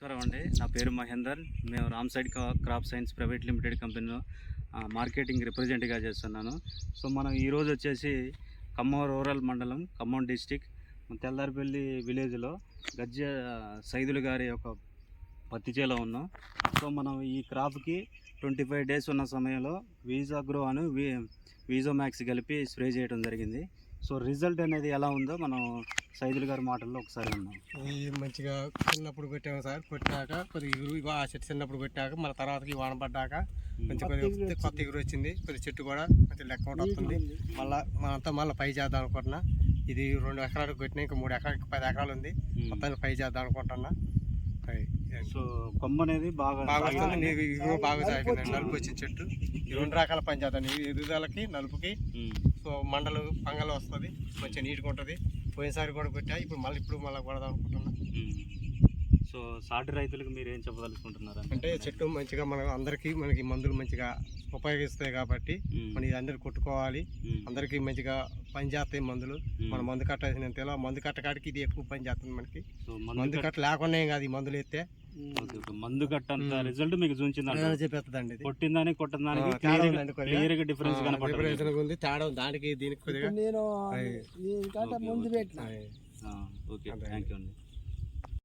నమస్కారం అండి. నా పేరు మహేందర్. మేము Ram side crop science private limited కంపెనీలో మార్కెటింగ్ రిప్రజెంట్గా చేస్తున్నాను. సో మనం ఈరోజు వచ్చేసి ఖమ్మం రూరల్ మండలం ఖమ్మం డిస్టిక్ తెల్లారిపల్లి విలేజ్లో గజ్జ సైదులు గారి యొక్క పత్తి చేలో ఉన్నాం. సో మనం ఈ క్రాప్కి ట్వంటీ ఫైవ్ డేస్ ఉన్న సమయంలో వీజా గ్రో అని వీ వీజో మ్యాక్స్ కలిపి స్ప్రే చేయడం జరిగింది. సో రిజల్ట్ అనేది ఎలా ఉందో మనం సైదులు గారి మాటల్లో ఒకసారి ఉన్నాం ఇది మంచిగా చిన్నప్పుడు కొట్టాము సార్. కొట్టాక కొద్దిగా ఇగురు ఇగో ఆ చెట్టు చిన్నప్పుడు కొట్టాక మళ్ళీ తర్వాతకి వాన పడ్డాక మంచి కొద్దిగా కొత్త ఇగురు వచ్చింది. కొద్ది చెట్టు కూడా కొంచెం లెక్క వస్తుంది. మళ్ళీ మనంతా మళ్ళీ పై చేద్దాం అనుకుంటున్నా. ఇది రెండు ఎకరాలకు కొట్టినా ఇంకా మూడు ఎకరాలకు పది ఎకరాలు ఉంది. మొత్తానికి పై చేద్దాం అనుకుంటున్నా. సో కొమ్మ అనేది బాగా బాగా బాగా నలుపు వచ్చిన చెట్టు. ఈ రెండు రకాల పని చేద్దాం. ఎదుగుదలకి నలుపుకి. సో మండలు పంగలు వస్తుంది మంచిగా నీట్గా ఉంటుంది పోయినసారి కూడా కొట్టా ఇప్పుడు మళ్ళీ ఇప్పుడు మళ్ళీ కొడదాం అనుకుంటున్నా. సో సాటి రైతులకు మీరు ఏం చెప్పదలుచుకుంటున్నారు అంటే చెట్టు మంచిగా మనం అందరికీ మనకి మందులు మంచిగా ఉపయోగిస్తాయి కాబట్టి. మనం ఇది అందరు కొట్టుకోవాలి. అందరికీ మంచిగా పని చేస్తాయి మందులు. మన మందు కట్టాల్సిన మందు కట్ట కాడికి ఇది ఎక్కువ పని చేస్తుంది మనకి మందు కట్ట లేకుండా కాదు ఈ మందులు ఎత్తే. మందు కట్టంత. రిజల్ట్ మీకు చూపించింది ఆ, తేడా ఉందండి కొద్దిగా. క్లియర్గా డిఫరెన్స్ కనపడుతుంది తేడా. దానికి దీనికి నేను ముందు. పెట్టిన. ఓకే. థ్యాంక్ యూ అండి